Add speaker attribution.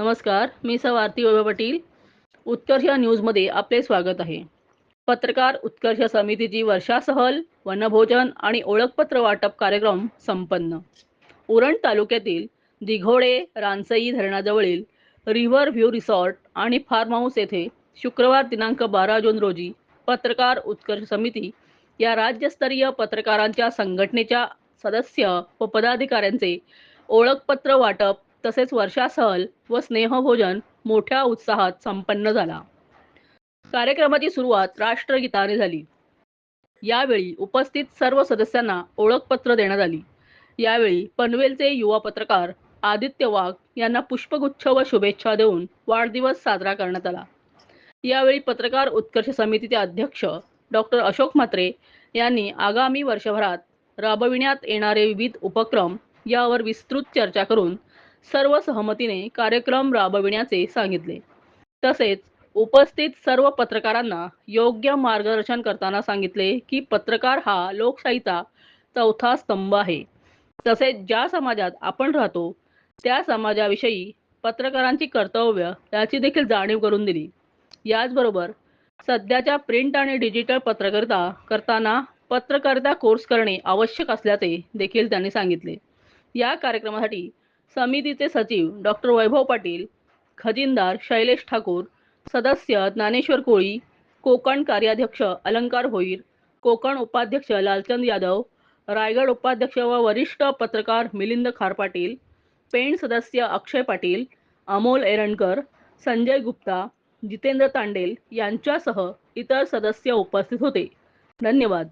Speaker 1: नमस्कार मी सवारती वैभव पाटील. उत्कर्ष न्यूजमध्ये आपले स्वागत आहे. पत्रकार उत्कर्ष समितीची वर्षा सहल वनभोजन आणि ओळखपत्र वाटप कार्यक्रम संपन्न. उरण तालुक्यातील दिघोडे रानसई धरणाजवळील रिव्हर व्ह्यू रिसॉर्ट आणि फार्म हाऊस येथे शुक्रवार दिनांक बारा जून रोजी पत्रकार उत्कर्ष समिती या राज्यस्तरीय पत्रकारांच्या संघटनेच्या सदस्य व पदाधिकाऱ्यांचे ओळखपत्र वाटप तसेच वर्षा सहल व स्नेहभोजन मोठ्या उत्साहात संपन्न झाला. कार्यक्रमाची सुरुवात राष्ट्रगीताने झाली. यावेळी उपस्थित सर्व सदस्यांना ओळखपत्र देण्यात आली. यावेळी पनवेलचे युवा पत्रकार आदित्य वाघ यांना पुष्पगुच्छ व शुभेच्छा देऊन वाढदिवस साजरा करण्यात आला. यावेळी पत्रकार उत्कर्ष समितीचे अध्यक्ष डॉक्टर अशोक म्हात्रे यांनी आगामी वर्षभरात राबविण्यात येणारे विविध उपक्रम यावर विस्तृत चर्चा करून सर्व सहमतीने कार्यक्रम राबविण्याचे सांगितले. तसेच उपस्थित सर्व पत्रकारांना योग्य मार्गदर्शन करताना सांगितले की पत्रकार हा लोकशाहीचा चौथा स्तंभ आहे. तसेच ज्या समाजात आपण राहतो त्या समाजाविषयी पत्रकारांची कर्तव्य याची देखील जाणीव करून दिली. याचबरोबर सध्याच्या प्रिंट आणि डिजिटल पत्रकारिता करताना पत्रकारिता कोर्स करणे आवश्यक असल्याचे देखील त्यांनी सांगितले. या कार्यक्रमासाठी समितीचे सचिव डॉक्टर वैभव पाटील खजिनदार शैलेश ठाकूर सदस्य ज्ञानेश्वर कोळी कोकण कार्याध्यक्ष अलंकार होईर कोकण उपाध्यक्ष लालचंद यादव रायगड उपाध्यक्ष व वरिष्ठ पत्रकार मिलिंद खारपाटील पेण सदस्य अक्षय पाटील अमोल एरणकर संजय गुप्ता जितेंद्र तांडेल यांच्यासह इतर सदस्य उपस्थित होते. धन्यवाद.